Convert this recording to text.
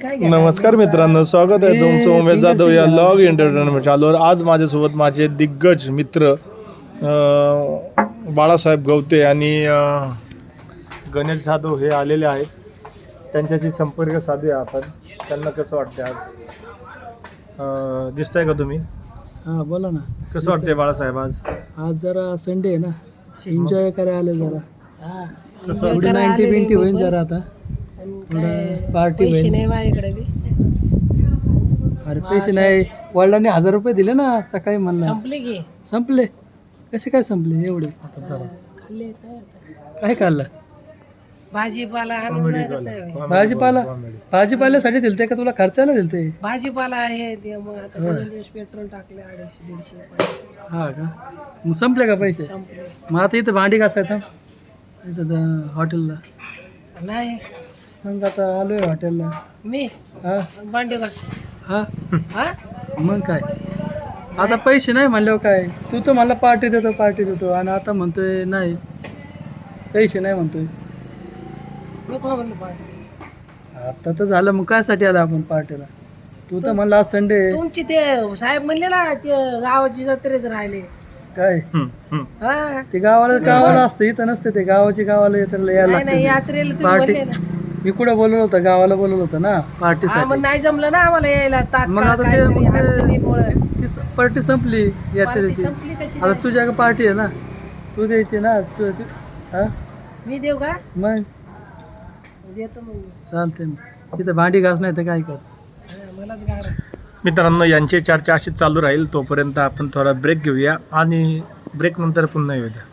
नमस्कार मित्रांनो स्वागत आहे तुमचं उमेश जाधव या लॉग एंटरटेनमेंट चालूवर आज माझ्यासोबत माझे दिग्गज मित्र बाळासाहेब गवते आणि गणेश जाधव हे आलेले आहेत. त्यांच्याशी संपर्क साधूया आपण. त्यांना कसं वाटतं आज? दिसताय का तुम्ही? हा बोला ना. कसं वाटतंय बाळासाहेब आज? आज जरा संडे आहे ना. एन्जॉय करायला आले जरा कसं? नाईन्टी बिंटी होईल जरा आता. पार्टी होईल. अरे पैसे नाही. वडिलांनी हजार रुपये दिले ना सकाळी म्हणलं. संपले की. संपले. कसे काय संपले एवढे? खाल्ले काय काय खाल्लं? भाजीपाला आणून. भाजीपाला? भाजीपाल्यासाठी दिलते का तुला? खर्चायला दिलते? भाजीपाला आहे ते मग आता दोन दिवस पेट्रोल टाकले अडीचशे दीडशे रुपये. हा का? मग संपले का पैसे? संपले. मग आता इथं भांडी घासायचं? इथं त्या हॉटेलला. नाही. मग आता आलोय हॉटेलला. मी? हा. भांडी हा? हा? मग काय? आता पैसे नाही म्हणल्यावर काय? तू तर मला पार्टी देतो पार्टी देतो. आणि आता म्हणतोय नाही. पैसे नाही म्हणतोय. मी कोण म्हणलो पार्टी आता तर झालं. मग कायसाठी आला आपण पार्टीला तू तर म्हणला आज संडे तुमची ते साहेब म्हणले ना ते गावाची जत्रेत राहिले. काय? हं, हं. हा. ते गावाला गावाला असतं. इथं नसते ते. गावाची गावाला येतं यायला नाही नाही लागतं. यात्रेला तुम्ही पार्टी म्हणले ना. मी कुठं बोलवलं होतं? गावाला बोलवलं होतं ना हा पार्टीसाठी मग नाही जमलं ना आम्हाला यायला मग आता ते काहीतरी मग ते- अडचणीमुळं. ती स- पार्टी संपली पार्टी यात्रेची. संपली कशी आता तुझ्या पार्टी आहे ना? तू द्यायची ना? तू तू- हा? मी देऊ का? मग? देतो मग मी. चालते तिथं भांडी घास नाही तर काय कर. हा, मलाच मित्रांनो यांची चर्चा अशीच चालू राहील. तोपर्यंत आपण थोडा ब्रेक घेऊया आणि ब्रेक नंतर पुन्हा येऊया.